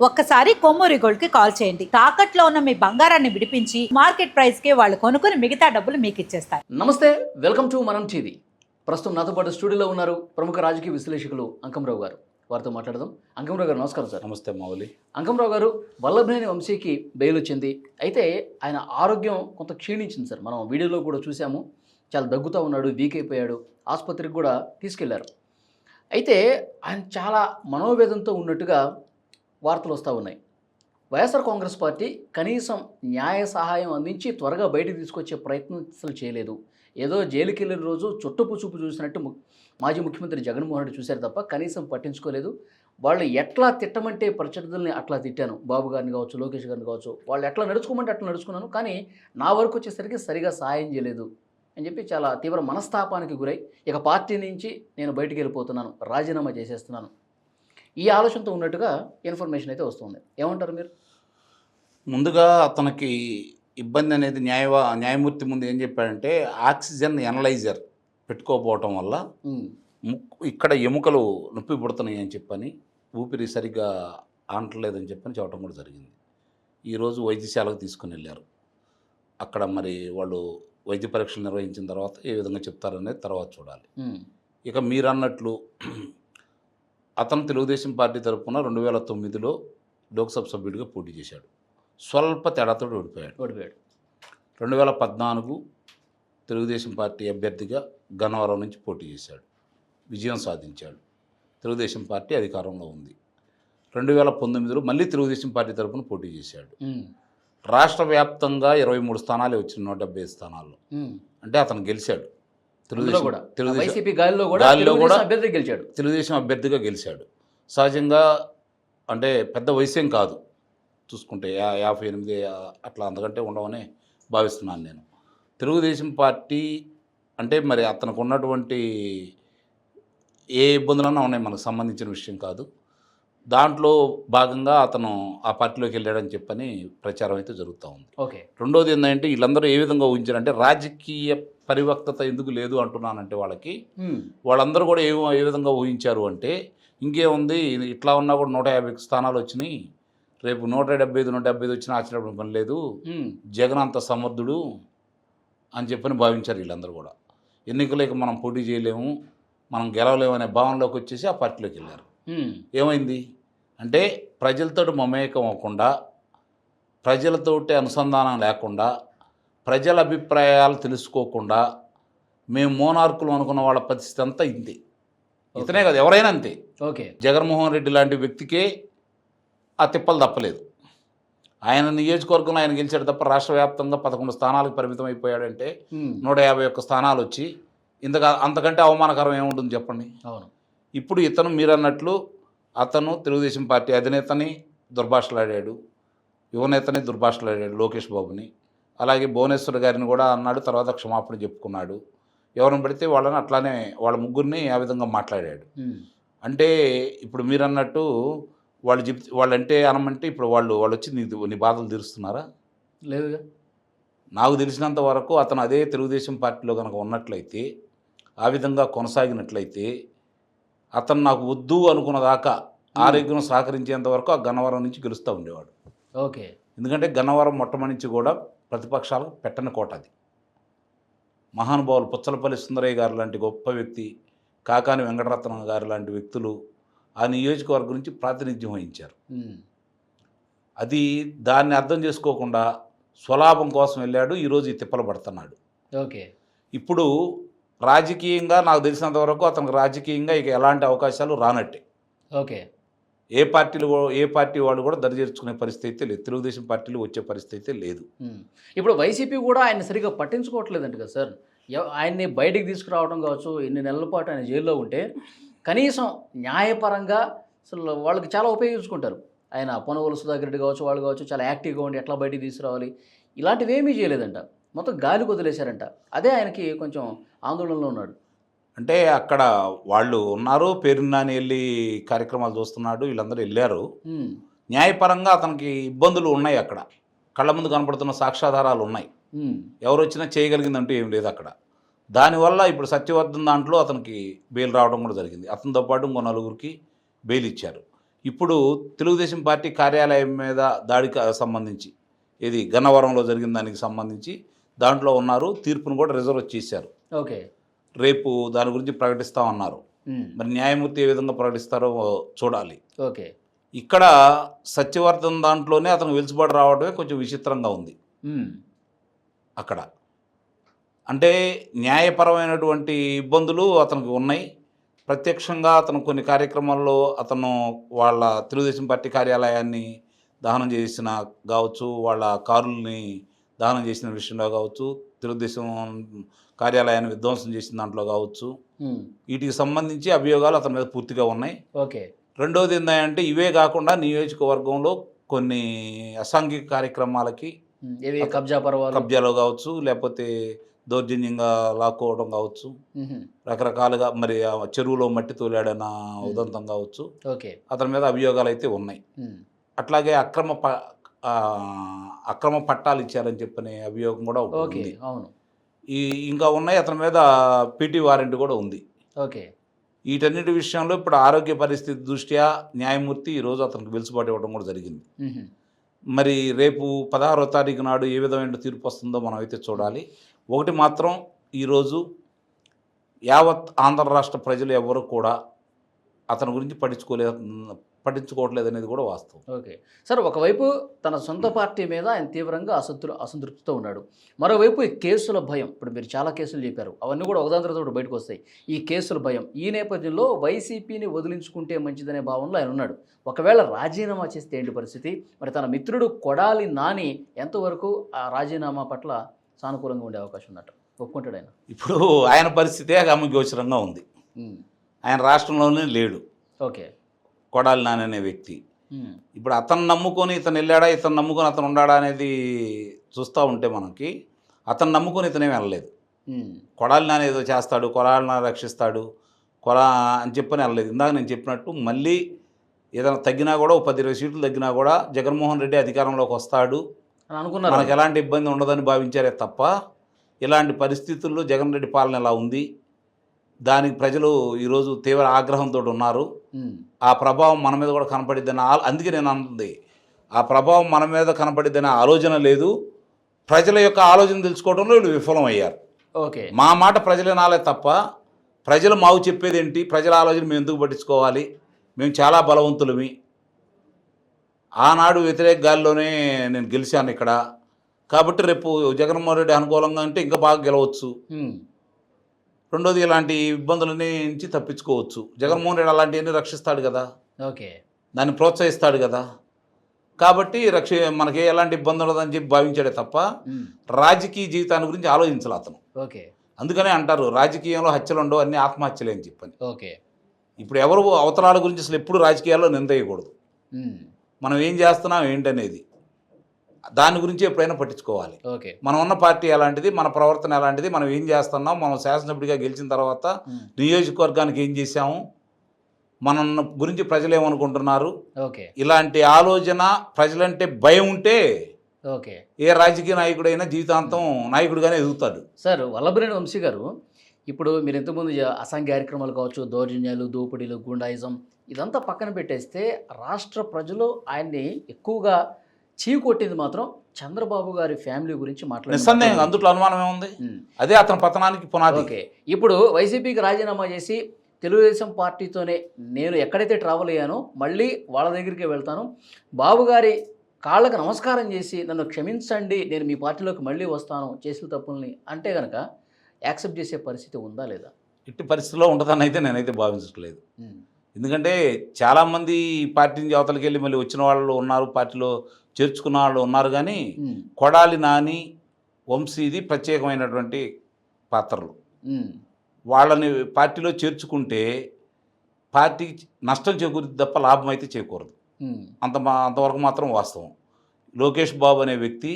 ఒక్కసారి కొమ్మూరి గోల్డ్కి కాల్ చేయండి. తాకట్లో ఉన్న మీ బంగారాన్ని విడిపించి మార్కెట్ ప్రైస్కి వాళ్ళు కొనుక్కుని మిగతా డబ్బులు మీకు ఇచ్చేస్తారు. నమస్తే వెల్కమ్ టు మనం టీవీ. ప్రస్తుతం నాతో పాటు స్టూడియోలో ఉన్నారు ప్రముఖ రాజకీయ విశ్లేషకులు అంకంరావు గారు. వారితో మాట్లాడదాం. అంకంరావు గారు నమస్కారం సార్. నమస్తే మౌలి అంకంరావు గారు వల్లభనేని వంశీకి బెయిల్ వచ్చింది. అయితే ఆయన ఆరోగ్యం కొంత క్షీణించింది సార్. మనం వీడియోలో కూడా చూసాము. చాలా దగ్గుతూ ఉన్నాడు వీక్ అయిపోయాడు. ఆసుపత్రికి కూడా తీసుకెళ్ళారు. అయితే ఆయన చాలా మనోవేదంతో ఉన్నట్టుగా వార్తలు వస్తూ ఉన్నాయి. వైఎస్ఆర్ కాంగ్రెస్ పార్టీ కనీసం న్యాయ సహాయం అందించి త్వరగా బయటకు తీసుకొచ్చే ప్రయత్నం అసలు చేయలేదు. ఏదో జైలుకి వెళ్ళిన రోజు చుట్టపు చూపు చూసినట్టు ము- మాజీ ముఖ్యమంత్రి జగన్మోహన్ రెడ్డి చూశారు తప్ప కనీసం పట్టించుకోలేదు. వాళ్ళు ఎట్లా తిట్టమంటే ప్రత్యర్థుల్ని అట్లా తిట్టాను. బాబు గారిని కావచ్చు లోకేష్ గారిని కావచ్చు. వాళ్ళు ఎట్లా నడుచుకోమంటే అట్లా నడుచుకున్నాను. కానీ నా వరకు వచ్చేసరికి సరిగా సహాయం చేయలేదు అని చెప్పి చాలా తీవ్ర మనస్తాపానికి గురై ఇక పార్టీ నుంచి నేను బయటికి వెళ్ళిపోతున్నాను. రాజీనామా చేసేస్తున్నాను. ఈ ఆలోచనతో ఉన్నట్టుగా ఇన్ఫర్మేషన్ అయితే వస్తుంది. ఏమంటారు మీరు? ముందుగా అతనికి ఇబ్బంది అనేది న్యాయ న్యాయమూర్తి ముందు ఏం చెప్పాడంటే ఆక్సిజన్ ఎనలైజర్ పెట్టుకోకపోవటం వల్ల ఇక్కడ ఎముకలు నొప్పి పుడుతున్నాయి అని చెప్పని ఊపిరి సరిగ్గా ఆనట్లేదని చెప్పని చెప్పడం కూడా జరిగింది. ఈరోజు వైద్యశాలకు తీసుకుని వెళ్ళారు. అక్కడ మరి వాళ్ళు వైద్య పరీక్షలు నిర్వహించిన తర్వాత ఏ విధంగా చెప్తారనేది తర్వాత చూడాలి. ఇక మీరు అన్నట్లు అతను తెలుగుదేశం పార్టీ తరఫున రెండు వేల తొమ్మిదిలో లోక్సభ సభ్యుడిగా పోటీ చేశాడు. స్వల్ప తేడాతో ఓడిపోయాడు. ఓడిపోయాడు. రెండు వేల పద్నాలుగు తెలుగుదేశం పార్టీ అభ్యర్థిగా గన్నవరం నుంచి పోటీ చేశాడు. విజయం సాధించాడు. తెలుగుదేశం పార్టీ అధికారంలో ఉంది. రెండు వేల పంతొమ్మిదిలో మళ్ళీ తెలుగుదేశం పార్టీ తరఫున పోటీ చేశాడు. రాష్ట్ర వ్యాప్తంగా ఇరవై మూడు స్థానాలే వచ్చిన నూట డెబ్బై ఐదు స్థానాల్లో. అంటే అతను గెలిచాడు. కూడా. తెలుగుదేశం వైసీపీ గాలిలో కూడా గాలిలో కూడా- అభ్యర్థి గెలిచాడు. తెలుగుదేశం అభ్యర్థిగా గెలిచాడు. సహజంగా అంటే పెద్ద వయసేం కాదు. చూసుకుంటే యాభై ఎనిమిది అట్లా అంతకంటే ఉండవని భావిస్తున్నాను నేను. తెలుగుదేశం పార్టీ అంటే మరి అతనికి ఉన్నటువంటి ఏ ఇబ్బందులన్నా ఉన్నాయి మనకు సంబంధించిన విషయం కాదు. దాంట్లో భాగంగా అతను ఆ పార్టీలోకి వెళ్ళాడని చెప్పని ప్రచారం అయితే జరుగుతూ ఉంది. ఓకే. రెండోది ఏంటంటే వీళ్ళందరూ ఏ విధంగా ఊహించారంటే రాజకీయ పరివక్తత ఎందుకు లేదు అంటున్నానంటే వాళ్ళకి వాళ్ళందరూ కూడా ఏ ఏ విధంగా ఊహించారు అంటే ఇంకేముంది? ఇట్లా ఉన్నా కూడా నూట యాభై స్థానాలు వచ్చినాయి. రేపు నూట డెబ్బై ఐదు నూట డెబ్బై ఐదు వచ్చినా ఆశ్చర్యపడిన పని లేదు. జగన్ అంత సమర్థుడు అని చెప్పని భావించారు వీళ్ళందరూ కూడా. ఎన్నికలకి మనం పోటీ చేయలేము మనం గెలవలేము అనే భావనలోకి వచ్చేసి ఆ పార్టీలోకి వెళ్ళారు. ఏమైంది? అంటే ప్రజలతో మమేకం అవ్వకుండా ప్రజలతోటి అనుసంధానం లేకుండా ప్రజల అభిప్రాయాలు తెలుసుకోకుండా మేము మోనార్కులు అనుకున్న వాళ్ళ పరిస్థితి అంతా ఇంతే. ఇతనే కాదు ఎవరైనా అంతే. ఓకే. జగన్మోహన్ రెడ్డి లాంటి వ్యక్తికే ఆ తిప్పలు తప్పలేదు. ఆయన నియోజకవర్గంలో ఆయన గెలిచాడు తప్ప రాష్ట్ర వ్యాప్తంగా పదకొండు స్థానాలకు పరిమితం అయిపోయాడంటే నూట యాభై ఒక్క స్థానాలు వచ్చి ఇంతగా అంతకంటే అవమానకరం ఏముంటుంది చెప్పండి? అవును. ఇప్పుడు ఇతను మీరన్నట్లు అతను తెలుగుదేశం పార్టీ అధినేతని దుర్భాషలాడాడు. యువనేతని దుర్భాషలాడాడు లోకేష్ బాబుని. అలాగే భువనేశ్వర్ గారిని కూడా అన్నాడు తర్వాత క్షమాపణ చెప్పుకున్నాడు. ఎవరిని పడితే వాళ్ళని అట్లానే వాళ్ళ ముగ్గురిని ఆ విధంగా మాట్లాడాడు. అంటే ఇప్పుడు మీరు అన్నట్టు వాళ్ళు చెప్ వాళ్ళంటే అనమంటే ఇప్పుడు వాళ్ళు వాళ్ళు వచ్చి నీ నీ బాధలు తీరుస్తున్నారా? లేదుగా. నాకు తెలిసినంత వరకు అతను అదే తెలుగుదేశం పార్టీలో కనుక ఉన్నట్లయితే ఆ విధంగా కొనసాగినట్లయితే అతను నాకు వద్దు అనుకున్న దాకా ఆరోగ్యం సహకరించేంత వరకు ఆ గన్నవరం నుంచి గెలుస్తూ ఉండేవాడు. ఓకే. ఎందుకంటే గన్నవరం మొట్టమొదటి కూడా ప్రతిపక్షాలకు పెట్టని కోట అది. మహానుభావులు పుచ్చలపల్లి సుందరయ్య గారు లాంటి గొప్ప వ్యక్తి కాకాని వెంకటరత్నం గారు లాంటి వ్యక్తులు ఆ నియోజకవర్గం నుంచి ప్రాతినిధ్యం వహించారు. అది దాన్ని అర్థం చేసుకోకుండా స్వలాభం కోసం వెళ్ళాడు ఈరోజు ఈ తిప్పలు పడుతున్నాడు. ఓకే. ఇప్పుడు రాజకీయంగా నాకు తెలిసినంత వరకు అతనికి రాజకీయంగా ఇక ఎలాంటి అవకాశాలు రానట్టే. ఓకే. ఏ పార్టీలు ఏ పార్టీ వాళ్ళు కూడా దరిచేర్చుకునే పరిస్థితి అయితే లేదు. తెలుగుదేశం పార్టీలు వచ్చే పరిస్థితి అయితే లేదు. ఇప్పుడు వైసీపీ కూడా ఆయన సరిగ్గా పట్టించుకోవట్లేదంట కదా సార్. ఆయన్ని బయటికి తీసుకురావడం కావచ్చు ఇన్ని నెలల పాటు ఆయన జైల్లో ఉంటే కనీసం న్యాయపరంగా అసలు వాళ్ళకి చాలా ఉపయోగించుకుంటారు. ఆయన పొనవలు సుధాకర్ రెడ్డి కావచ్చు వాళ్ళు కావచ్చు చాలా యాక్టివ్గా ఉండి ఎట్లా బయటికి తీసుకురావాలి. ఇలాంటివి ఏమీ చేయలేదంట. మొత్తం గాలి వదిలేశారంట అదే ఆయనకి కొంచెం ఆందోళనలో ఉన్నాడు. అంటే అక్కడ వాళ్ళు ఉన్నారు పేరున్నాని వెళ్ళి కార్యక్రమాలు చూస్తున్నాడు వీళ్ళందరూ వెళ్ళారు. న్యాయపరంగా అతనికి ఇబ్బందులు ఉన్నాయి అక్కడ. కళ్ళ ముందు కనపడుతున్న సాక్ష్యాధారాలు ఉన్నాయి. ఎవరు వచ్చినా చేయగలిగిందంటూ ఏం లేదు అక్కడ. దానివల్ల ఇప్పుడు సత్యవర్ధన్ దాంట్లో అతనికి బెయిల్ రావడం కూడా జరిగింది. అతనితో పాటు ఇంకో నలుగురికి బెయిల్ ఇచ్చారు. ఇప్పుడు తెలుగుదేశం పార్టీ కార్యాలయం మీద దాడికి సంబంధించి ఇది గన్నవరంలో జరిగిన దానికి సంబంధించి దాంట్లో ఉన్నారు తీర్పును కూడా రిజర్వ్ చేశారు. ఓకే. రేపు దాని గురించి ప్రకటిస్తామన్నారు ఉమ్, మరి న్యాయమూర్తి ఏ విధంగా ప్రకటిస్తారో చూడాలి. ఓకే. ఇక్కడ సత్యవర్ధన్ దాంట్లోనే అతను వెలుసుబాటు రావడమే కొంచెం విచిత్రంగా ఉంది. అక్కడ. అంటే న్యాయపరమైనటువంటి ఇబ్బందులు అతనికి ఉన్నాయి. ప్రత్యక్షంగా అతను కొన్ని కార్యక్రమాల్లో అతను వాళ్ళ తెలుగుదేశం పార్టీ కార్యాలయాన్ని దహనం చేసిన కావచ్చు వాళ్ళ కారుల్ని దహనం చేసిన విషయంలో కావచ్చు తెలుగుదేశం కార్యాలయాన్ని విధ్వంసం చేసిన దాంట్లో కావచ్చు. ఉమ్, వీటికి సంబంధించి అభియోగాలు అతని మీద పూర్తిగా ఉన్నాయి. ఓకే. రెండవది ఏంటంటే ఇవే కాకుండా నియోజకవర్గంలో కొన్ని అసాంఘిక కార్యక్రమాలకి ఏవి? కబ్జా పర్వాలు? కబ్జాలో కావచ్చు లేకపోతే దౌర్జన్యంగా లాక్కోవడం కావచ్చు. ఉహు, రకరకాలుగా మరి చెరువులో మట్టి తోలాడన్న ఉదంతం కావచ్చు. ఓకే. అతని మీద అభియోగాలు అయితే ఉన్నాయి. అట్లాగే అక్రమ అక్రమ పట్టాలు ఇచ్చారని చెప్పిన అభియోగం కూడా అవును. ఈ ఇంకా ఉన్నాయి. అతని మీద పీటీ వారెంట్ కూడా ఉంది. ఓకే. వీటన్నిటి విషయంలో ఇప్పుడు ఆరోగ్య పరిస్థితి దృష్ట్యా న్యాయమూర్తి ఈరోజు అతనికి వెలుసుబాటు ఇవ్వడం కూడా జరిగింది. మరి రేపు పదహారో తారీఖు నాడు ఏ విధమైన తీర్పు వస్తుందో మనం అయితే చూడాలి. ఒకటి మాత్రం ఈరోజు యావత్ ఆంధ్ర రాష్ట్ర ప్రజలు ఎవరు కూడా అతని గురించి పట్టించుకోలే పట్టించుకోవట్లేదు అనేది కూడా వాస్తవం. ఓకే. సార్ ఒకవైపు తన సొంత పార్టీ మీద ఆయన తీవ్రంగా అసంతృ అసంతృప్తితో ఉన్నాడు. మరోవైపు ఈ కేసుల భయం ఇప్పుడు మీరు చాలా కేసులు చెప్పారు అవన్నీ కూడా ఒకటి బయటకు వస్తాయి. ఈ కేసుల భయం ఈ నేపథ్యంలో వైసీపీని వదిలించుకుంటే మంచిదనే భావనలో ఆయన ఉన్నాడు. ఒకవేళ రాజీనామా చేస్తే ఏంటి పరిస్థితి? మరి తన మిత్రుడు కొడాలి నాని ఎంతవరకు ఆ రాజీనామా పట్ల సానుకూలంగా ఉండే అవకాశం ఉన్నట్టు? ఒప్పుకుంటాడు ఆయన. ఇప్పుడు ఆయన పరిస్థితే గమగోచరంగా ఉంది. ఆయన రాష్ట్రంలోనే లేడు. ఓకే. కొడాలి నాని అనే వ్యక్తి. ఇప్పుడు అతను నమ్ముకొని ఇతను వెళ్ళాడా ఇతను నమ్ముకొని అతను ఉన్నాడా అనేది చూస్తూ ఉంటే మనకి అతను నమ్ముకొని ఇతనే వెళ్ళలేదు. కొడాలి నాని ఏదో చేస్తాడు కొడాలి నాని రక్షిస్తాడు కొరా అని చెప్పని వెళ్ళలేదు. ఇందాక నేను చెప్పినట్టు మళ్ళీ ఏదైనా తగ్గినా కూడా ఒక పది ఇరవై సీట్లు తగ్గినా కూడా జగన్మోహన్ రెడ్డి అధికారంలోకి వస్తాడు. అని అనుకున్నారు. మనకు ఎలాంటి ఇబ్బంది ఉండదని భావించారే తప్ప ఇలాంటి పరిస్థితుల్లో జగన్ రెడ్డి పాలన ఎలా ఉంది? దానికి ప్రజలు ఈరోజు తీవ్ర ఆగ్రహంతో ఉన్నారు. ఆ ప్రభావం మన మీద కూడా కనపడిద్దని ఆ- అందుకే నేను అన్నది. ఆ ప్రభావం మన మీద కనపడిద్దనే ఆలోచన లేదు. ప్రజల యొక్క ఆలోచన తెలుసుకోవడంలో వీళ్ళు విఫలమయ్యారు. ఓకే. మా మాట ప్రజలే నాలే తప్ప ప్రజలు మాకు చెప్పేది ఏంటి ప్రజల ఆలోచన మేము ఎందుకు పట్టించుకోవాలి? మేము చాలా బలవంతులమి. ఆనాడు వ్యతిరేక గాలిలోనే నేను గెలిచాను ఇక్కడ. కాబట్టి రేపు జగన్మోహన్ రెడ్డి అనుకూలంగా అంటే ఇంకా బాగా గెలవచ్చు. రెండోది ఇలాంటి ఇబ్బందులన్నీ నుంచి తప్పించుకోవచ్చు. జగన్మోహన్ రెడ్డి అలాంటివన్నీ రక్షిస్తాడు కదా. ఓకే. దాన్ని ప్రోత్సహిస్తాడు కదా. కాబట్టి రక్ష మనకి ఎలాంటి ఇబ్బంది ఉండదని చెప్పి భావించాడే తప్ప రాజకీయ జీవితాన్ని గురించి ఆలోచించాలి అతను. ఓకే. అందుకనే అంటారు రాజకీయంలో హత్యలు ఉండవు అన్ని ఆత్మహత్యలే అని చెప్పని. ఓకే. ఇప్పుడు ఎవరు అవతరాల గురించి అసలు ఎప్పుడు రాజకీయాల్లో నిందేయకూడదు. మనం ఏం చేస్తున్నాం ఏంటనేది. దాని గురించి ఎప్పుడైనా పట్టించుకోవాలి. ఓకే. మనం ఉన్న పార్టీ ఎలాంటిది మన ప్రవర్తన ఎలాంటిది మనం ఏం చేస్తున్నాం మనం శాసనసభ్యుడిగా గెలిచిన తర్వాత నియోజకవర్గానికి ఏం చేశాము మన గురించి ప్రజలు ఏమనుకుంటున్నారు ఓకే. ఇలాంటి ఆలోచన ప్రజలంటే భయం ఉంటే ఓకే. ఏ రాజకీయ నాయకుడైనా జీవితాంతం నాయకుడిగానే ఎదుగుతాడు. సార్ వల్లభనేని వంశీ గారు ఇప్పుడు మీరు ఇంతకుముందు అసాంఘిక కార్యక్రమాలు కావచ్చు దౌర్జన్యాలు దోపిడీలు గుండాయిజం ఇదంతా పక్కన పెట్టేస్తే రాష్ట్ర ప్రజలు ఆయన్ని ఎక్కువగా చీకొట్టింది మాత్రం చంద్రబాబు గారి ఫ్యామిలీ గురించి మాట్లాడారు అందుట్లో అనుమానం ఏముంది? అదే అతని పతనానికి పునాది. ఓకే. ఇప్పుడు వైసీపీకి రాజీనామా చేసి తెలుగుదేశం పార్టీతోనే నేను ఎక్కడైతే ట్రావెల్ అయ్యానో మళ్ళీ వాళ్ళ దగ్గరికి వెళ్తాను. బాబు గారి కాళ్ళకు నమస్కారం చేసి నన్ను క్షమించండి నేను మీ పార్టీలోకి మళ్ళీ వస్తాను చేసిన తప్పుల్ని అంటే కనుక యాక్సెప్ట్ చేసే పరిస్థితి ఉందా లేదా? ఇట్టి పరిస్థితిలో ఉంటుందని అయితే నేనైతే భావించట్లేదు. ఎందుకంటే చాలామంది ఈ పార్టీ నుంచి అవతలకి వెళ్ళి మళ్ళీ వచ్చిన వాళ్ళు ఉన్నారు పార్టీలో చేర్చుకున్న వాళ్ళు ఉన్నారు కానీ కొడాలి నాని వంశీది ప్రత్యేకమైనటువంటి పాత్రలు. వాళ్ళని పార్టీలో చేర్చుకుంటే పార్టీకి నష్టం చేకూరుద్ది తప్ప లాభం అయితే చేకూరదు. అంత మా అంతవరకు మాత్రం వాస్తవం. లోకేష్ బాబు అనే వ్యక్తి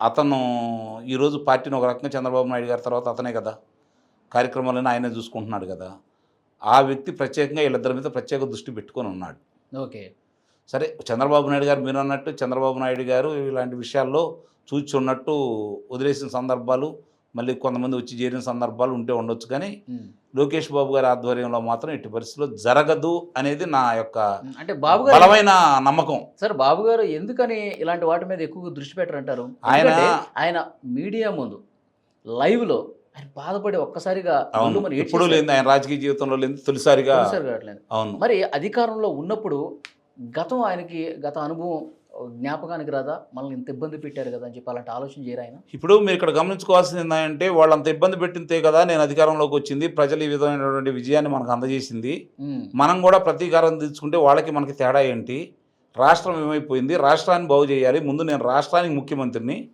అతను ఈరోజు పార్టీని ఒక రకంగా చంద్రబాబు నాయుడు గారి తర్వాత అతనే కదా. కార్యక్రమాలను ఆయనే చూసుకుంటున్నాడు కదా. ఆ వ్యక్తి ప్రత్యేకంగా వీళ్ళిద్దరి మీద ప్రత్యేక దృష్టి పెట్టుకొని ఉన్నాడు. ఓకే. సరే చంద్రబాబు నాయుడు గారు మీరు అన్నట్టు చంద్రబాబు నాయుడు గారు ఇలాంటి విషయాల్లో చూచున్నట్టు వదిలేసిన సందర్భాలు మళ్ళీ కొంతమంది వచ్చి చేరిన సందర్భాలు ఉంటే ఉండొచ్చు కానీ. లోకేష్ బాబు గారి ఆధ్వర్యంలో మాత్రం ఎట్టి పరిస్థితుల్లో జరగదు అనేది నా యొక్క అంటే బాబు గారు బలమైన నమ్మకం. సార్ బాబు గారు ఎందుకని ఇలాంటి వాటి మీద ఎక్కువ దృష్టి పెట్టరంటారు? ఆయన- ఆయన మీడియా ముందు లైవ్లో ఆయన బాధపడి ఒక్కసారిగా అవును. గుళ్ళుమని ఎప్పుడు. లేదు ఆయన రాజకీయ జీవితంలో లేదు తొలిసారిగా. అవును. మరి అధికారంలో ఉన్నప్పుడు గతం ఆయనకి గత అనుభవం జ్ఞాపకానికి రాదా? మనల్ని ఇంత ఇబ్బంది పెట్టారు కదా అని చెప్పి అలాంటి ఆలోచన చేయరు ఆయన? ఇప్పుడు మీరు ఇక్కడ గమనించుకోవాల్సింది ఏంటంటే వాళ్ళు అంత ఇబ్బంది పెట్టిందే కదా నేను అధికారంలోకి వచ్చింది ప్రజలు ఈ విధమైనటువంటి విజయాన్ని మనకు అందజేసింది. మనం కూడా ప్రతీకారం తీసుకుంటే వాళ్ళకి మనకి తేడా ఏంటి? రాష్ట్రం ఏమైపోయింది? రాష్ట్రాన్ని బాగు చేయాలి. ముందు నేను రాష్ట్రానికి ముఖ్యమంత్రిని.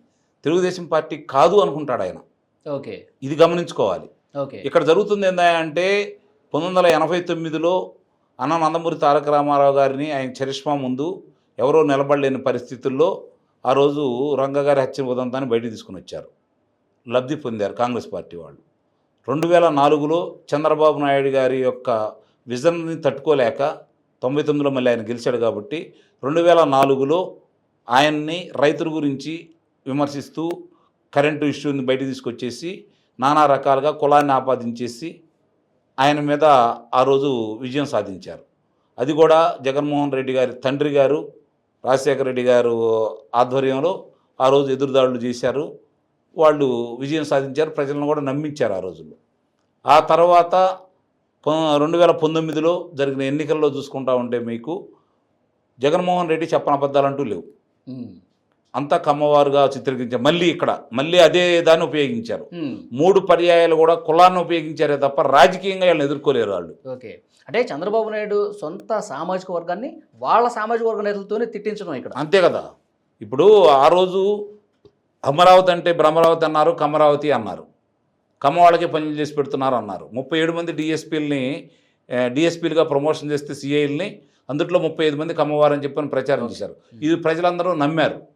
తెలుగుదేశం పార్టీ కాదు అనుకుంటాడు ఆయన. ఓకే. ఇది గమనించుకోవాలి. ఓకే. ఇక్కడ జరుగుతుంది ఏంటంటే పంతొమ్మిది వందల ఎనభై తొమ్మిదిలో అన్న నందమూరి తారక రామారావు గారిని ఆయన చరిష్మా ముందు ఎవరో నిలబడలేని పరిస్థితుల్లో ఆ రోజు రంగగారి హత్య ఉదంతాన్ని బయటికి తీసుకుని వచ్చారు. లబ్ధి పొందారు కాంగ్రెస్ పార్టీ వాళ్ళు. రెండు వేల నాలుగులో చంద్రబాబు నాయుడు గారి యొక్క విజన్ని తట్టుకోలేక తొంభై తొమ్మిదిలో మళ్ళీ ఆయన గెలిచాడు కాబట్టి రెండు వేల నాలుగులో ఆయన్ని రైతుల గురించి విమర్శిస్తూ కరెంటు ఇష్యూని బయట తీసుకొచ్చేసి నానా రకాలుగా కులాన్ని ఆపాదించేసి ఆయన మీద ఆ రోజు విజయం సాధించారు. అది కూడా జగన్మోహన్ రెడ్డి గారి తండ్రి గారు రాజశేఖర రెడ్డి గారు ఆధ్వర్యంలో ఆ రోజు ఎదురుదాడులు చేశారు. వాళ్ళు విజయం సాధించారు ప్రజలను కూడా నమ్మించారు ఆ రోజుల్లో. ఆ తర్వాత రెండు వేల పంతొమ్మిదిలో జరిగిన ఎన్నికల్లో చూసుకుంటా ఉంటే మీకు జగన్మోహన్ రెడ్డి చెప్పని అబద్ధాలంటూ లేవు. అంతా కమ్మవారుగా చిత్రీకరించారు. మళ్ళీ ఇక్కడ మళ్ళీ అదే దాన్ని ఉపయోగించారు. మూడు పర్యాయాలు కూడా కులాన్ని ఉపయోగించారే తప్ప రాజకీయంగా వీళ్ళని ఎదుర్కోలేరు వాళ్ళు. ఓకే. అంటే చంద్రబాబు నాయుడు సొంత సామాజిక వర్గాన్ని వాళ్ళ సామాజిక వర్గ నేతలతోనే తిట్టించడం ఇక్కడ. అంతే కదా. ఇప్పుడు ఆ రోజు అమరావతి అంటే భ్రమరావతి అన్నారు కమరావతి అన్నారు. కమ్మ వాళ్ళకే పనులు చేసి పెడుతున్నారు అన్నారు. ముప్పై ఏడు మంది డిఎస్పీలని డిఎస్పీలుగా ప్రమోషన్ చేస్తే సిఐల్ని అందుట్లో ముప్పై ఐదు మంది కమ్మవారని చెప్పని ప్రచారం చేశారు. ఇది ప్రజలందరూ నమ్మారు.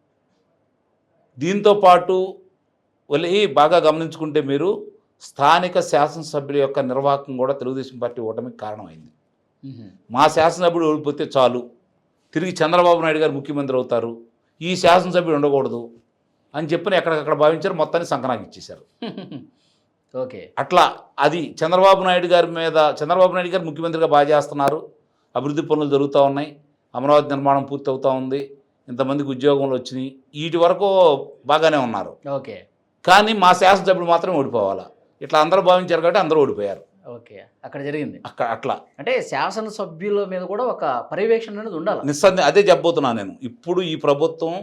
దీంతో పాటు వెళ్ళి బాగా గమనించుకుంటే మీరు స్థానిక శాసనసభ్యుల యొక్క నిర్వాహకం కూడా తెలుగుదేశం పార్టీ ఓటమికి కారణమైంది. మా శాసనసభ్యుడు ఓడిపోతే చాలు. తిరిగి చంద్రబాబు నాయుడు గారు ముఖ్యమంత్రి అవుతారు. ఈ శాసనసభ్యుడు ఉండకూడదు అని చెప్పని ఎక్కడికక్కడ భావించారు. మొత్తాన్ని సంకనాకి ఇచ్చేశారు. ఓకే. అట్లా అది చంద్రబాబు నాయుడు గారి మీద చంద్రబాబు నాయుడు గారు ముఖ్యమంత్రిగా బాగా చేస్తున్నారు. అభివృద్ధి పనులు జరుగుతూ ఉన్నాయి. అమరావతి నిర్మాణం పూర్తి అవుతూ ఉంది. ఇంతమందికి ఉద్యోగంలో వచ్చినాయి. వీటి వరకు బాగానే ఉన్నారు. ఓకే. కానీ మా శాసనసభ్యుడు మాత్రం ఓడిపోవాలా? ఇట్లా అందరూ భావించారు కాబట్టి అందరూ ఓడిపోయారు. ఓకే. అక్కడ జరిగింది. అక్క అట్లా. అంటే శాసనసభ్యుల మీద కూడా ఒక పర్యవేక్షణ అనేది ఉండాలి? నిస్సందే అదే చెప్పబోతున్నాను నేను. ఇప్పుడు ఈ ప్రభుత్వం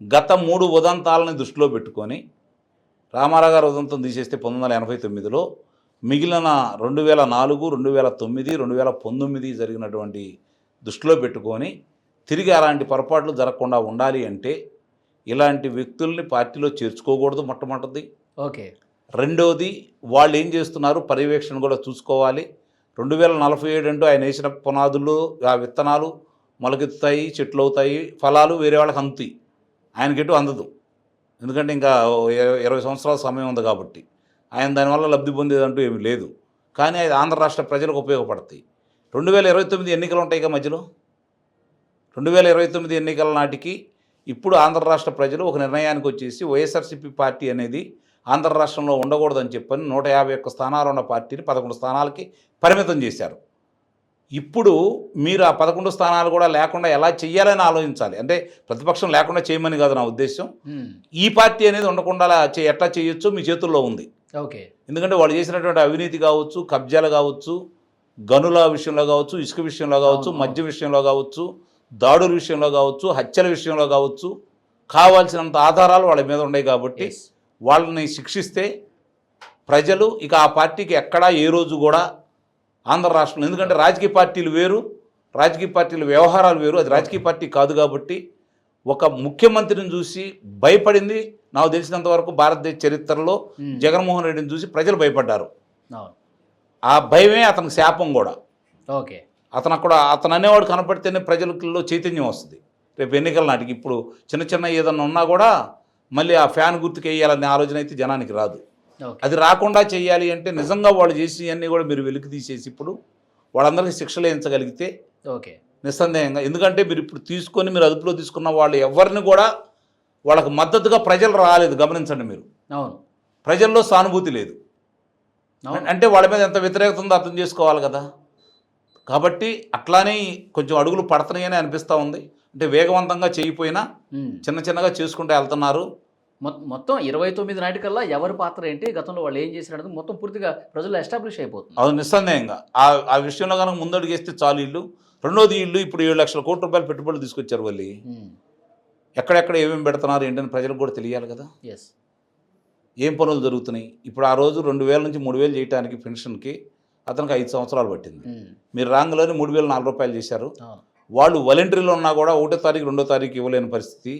గత మూడు ఉదంతాలని దృష్టిలో పెట్టుకొని రామారావు గారు ఉదంతం తీసేస్తే పంతొమ్మిది వందల ఎనభై తొమ్మిదిలో మిగిలిన రెండు వేల నాలుగు రెండు వేల తొమ్మిది రెండు వేల పంతొమ్మిది జరిగినటువంటి దృష్టిలో పెట్టుకొని తిరిగి అలాంటి పొరపాట్లు జరగకుండా ఉండాలి అంటే ఇలాంటి వ్యక్తుల్ని పార్టీలో చేర్చుకోకూడదు మొట్టమొదటిది. ఓకే. రెండవది వాళ్ళు ఏం చేస్తున్నారు? పర్యవేక్షణ కూడా చూసుకోవాలి. రెండు వేల నలభై ఏడు అంటూ ఆయన వేసిన పునాదులు ఆ విత్తనాలు మొలకెత్తుతాయి చెట్లు అవుతాయి ఫలాలు వేరే వాళ్ళకి అందుతాయి. ఆయనకెటు అందదు. ఎందుకంటే ఇంకా ఇరవై- సంవత్సరాల సమయం ఉంది కాబట్టి. ఆయన దానివల్ల లబ్ధి పొందేదంటూ ఏమీ లేదు. కానీ అది ఆంధ్ర రాష్ట్ర ప్రజలకు ఉపయోగపడతాయి. రెండు వేల ఇరవై తొమ్మిది ఎన్నికలు ఉంటాయి కదా మధ్యలో? రెండు వేల ఇరవై తొమ్మిది ఎన్నికల నాటికి ఇప్పుడు ఆంధ్ర రాష్ట్ర ప్రజలు ఒక నిర్ణయానికి వచ్చేసి వైఎస్ఆర్సీపీ పార్టీ అనేది ఆంధ్ర రాష్ట్రంలో ఉండకూడదని చెప్పని నూట యాభై ఒక్క స్థానాలు ఉన్న పార్టీని పదకొండు స్థానాలకి పరిమితం చేశారు. ఇప్పుడు మీరు ఆ పదకొండు స్థానాలు కూడా లేకుండా ఎలా చెయ్యాలని ఆలోచించాలి? అంటే ప్రతిపక్షం లేకుండా చేయమని కాదు నా ఉద్దేశం. ఈ పార్టీ అనేది ఉండకుండా ఎట్లా చేయొచ్చో మీ చేతుల్లో ఉంది. ఓకే. ఎందుకంటే వాళ్ళు చేసినటువంటి అవినీతి కావచ్చు కబ్జాలు కావచ్చు గనుల విషయంలో కావచ్చు ఇసుక విషయంలో కావచ్చు మద్య విషయంలో కావచ్చు దాడుల విషయంలో కావచ్చు హత్యల విషయంలో కావచ్చు కావాల్సినంత ఆధారాలు వాళ్ళ మీద ఉన్నాయి కాబట్టి. వాళ్ళని శిక్షిస్తే ప్రజలు ఇక ఆ పార్టీకి ఎక్కడా ఏ రోజు కూడా ఆంధ్ర రాష్ట్రంలో ఎందుకంటే రాజకీయ పార్టీలు వేరు రాజకీయ పార్టీల వ్యవహారాలు వేరు అది రాజకీయ పార్టీ కాదు కాబట్టి ఒక ముఖ్యమంత్రిని చూసి భయపడింది. నాకు తెలిసినంత వరకు భారతదేశ చరిత్రలో ఉమ్. జగన్మోహన్ రెడ్డిని చూసి ప్రజలు భయపడ్డారు. ఆ భయమే అతనికి శాపం కూడా. ఓకే. అతను అక్కడ అతను అనేవాడు కనపడితేనే ప్రజలలో చైతన్యం వస్తుంది. రేపు ఎన్నికల నాటికి ఇప్పుడు చిన్న చిన్న ఏదన్నా ఉన్నా కూడా మళ్ళీ ఆ ఫ్యాన్ గుర్తుకు వేయాలనే ఆలోచన అయితే జనానికి రాదు. అది రాకుండా చేయాలి అంటే నిజంగా వాళ్ళు చేసి అన్నీ కూడా మీరు వెలికి తీసేసి ఇప్పుడు వాళ్ళందరికీ శిక్షలు వేయించగలిగితే ఓకే. నిస్సందేహంగా ఎందుకంటే మీరు ఇప్పుడు తీసుకొని మీరు అదుపులో తీసుకున్న వాళ్ళు ఎవరిని కూడా వాళ్ళకి మద్దతుగా ప్రజలు రాలేదు గమనించండి మీరు. అవును. ప్రజల్లో సానుభూతి లేదు. అంటే వాళ్ళ మీద ఎంత వ్యతిరేకత ఉందో అర్థం చేసుకోవాలి కదా. కాబట్టి అట్లానే కొంచెం అడుగులు పడుతున్నాయని అనిపిస్తూ ఉంది. అంటే వేగవంతంగా చేయకపోయినా ఉమ్. చిన్న చిన్నగా చేసుకుంటూ వెళ్తున్నారు. మొత్తం ఇరవై తొమ్మిది నాటికల్లా ఎవరి పాత్ర ఏంటి? గతంలో వాళ్ళు ఏం చేసినది మొత్తం పూర్తిగా ప్రజలు ఎస్టాబ్లిష్ అయిపోతుంది అది నిస్సందేహంగా. ఆ ఆ విషయంలో కనుక ముందడుగేస్తే చాలు ఇల్లు. రెండోది ఇల్లు ఇప్పుడు ఏడు లక్షల కోట్ల రూపాయలు పెట్టుబడులు తీసుకొచ్చారు వాళ్ళు ఎక్కడెక్కడ ఏమేమి పెడుతున్నారు ఏంటని ప్రజలకు కూడా తెలియాలి కదా. ఎస్ ఏం పనులు జరుగుతున్నాయి? ఇప్పుడు ఆ రోజు రెండు వేల నుంచి మూడు వేలు చేయడానికి పెన్షన్కి అతనికి ఐదు సంవత్సరాలు పట్టింది. మీరు రాంగ్లోనే మూడు వేల నాలుగు రూపాయలు చేశారు. వాళ్ళు వాలంటీర్లు ఉన్నా కూడా ఒకటో తారీఖు రెండో తారీఖు ఇవ్వలేని పరిస్థితి.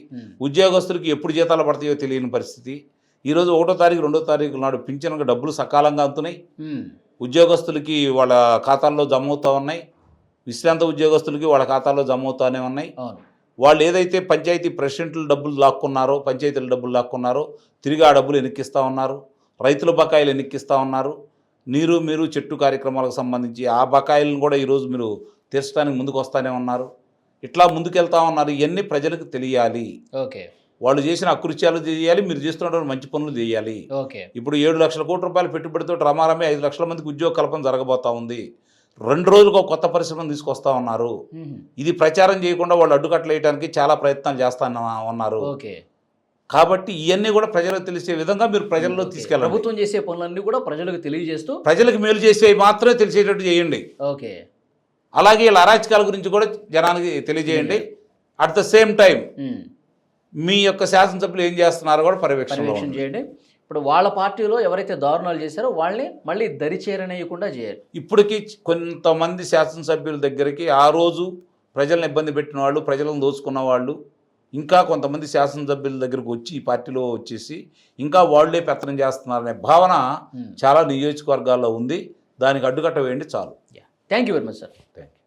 ఉద్యోగస్తులకి ఎప్పుడు జీతాలు పడతాయో తెలియని పరిస్థితి. ఈరోజు ఒకటో తారీఖు రెండో తారీఖు నాడు పింఛన్కి డబ్బులు సకాలంగా అందుతున్నాయి. ఉద్యోగస్తులకి వాళ్ళ ఖాతాల్లో జమ అవుతూ ఉన్నాయి. విశ్రాంత ఉద్యోగస్తులకి వాళ్ళ ఖాతాల్లో జమ అవుతానే ఉన్నాయి. వాళ్ళు ఏదైతే పంచాయతీ ప్రెసిడెంట్లు డబ్బులు లాక్కున్నారో పంచాయతీల డబ్బులు లాక్కున్నారో తిరిగి ఆ డబ్బులు ఎన్నికిస్తూ ఉన్నారు. రైతుల బకాయిలు ఎన్నికిస్తూ ఉన్నారు. నీరు మీరు చెట్టు కార్యక్రమాలకు సంబంధించి ఆ బకాయిలను కూడా ఈరోజు మీరు తీర్చడానికి ముందుకు వస్తానే ఉన్నారు. ఇట్లా ముందుకెళ్తా ఉన్నారు. ఇవన్నీ ప్రజలకు తెలియాలి. ఓకే. వాళ్ళు చేసిన అకృత్యాలు చేయాలి. మీరు చేస్తున్నటువంటి మంచి పనులు చేయాలి. ఓకే. ఇప్పుడు ఏడు లక్షల కోట్ల రూపాయల పెట్టుబడితో రమారమే ఐదు లక్షల మందికి ఉద్యోగ కల్పన జరగబోతా ఉంది. రెండు రోజులకు కొత్త పరిశ్రమను తీసుకొస్తా ఉన్నారు. ఇది ప్రచారం చేయకుండా వాళ్ళు అడ్డుకట్టలు వేయడానికి చాలా ప్రయత్నాలు చేస్తా ఉన్నారు. ఓకే. కాబట్టి ఇవన్నీ కూడా ప్రజలకు తెలిసే విధంగా మీరు ప్రజల్లో. తీసుకెళ్ళాలి ప్రభుత్వం చేసే పనులన్నీ కూడా ప్రజలకు తెలియజేస్తూ ప్రజలకు మేలు చేసేవి మాత్రమే తెలిసేటట్టు చేయండి. ఓకే. అలాగే వీళ్ళ అరాచకాల గురించి కూడా జనానికి తెలియజేయండి. At the same time. మీ యొక్క శాసనసభ్యులు ఏం చేస్తున్నారో కూడా పర్యవేక్షణ. చేయండి. ఇప్పుడు వాళ్ళ పార్టీలో ఎవరైతే దారుణాలు చేశారో వాళ్ళని మళ్ళీ దరి చేరనేయకుండా చేయాలి. ఇప్పటికీ కొంతమంది శాసనసభ్యుల దగ్గరికి ఆ రోజు ప్రజలను ఇబ్బంది పెట్టిన వాళ్ళు ప్రజలను దోచుకున్న వాళ్ళు ఇంకా కొంతమంది శాసనసభ్యుల దగ్గరకు వచ్చి ఈ పార్టీలో వచ్చేసి ఇంకా వాళ్ళే పెత్తనం చేస్తున్నారనే భావన ఉమ్. చాలా నియోజకవర్గాల్లో ఉంది. దానికి అడ్డుకట్ట వేయండి చాలు. Thank you very much sir thank you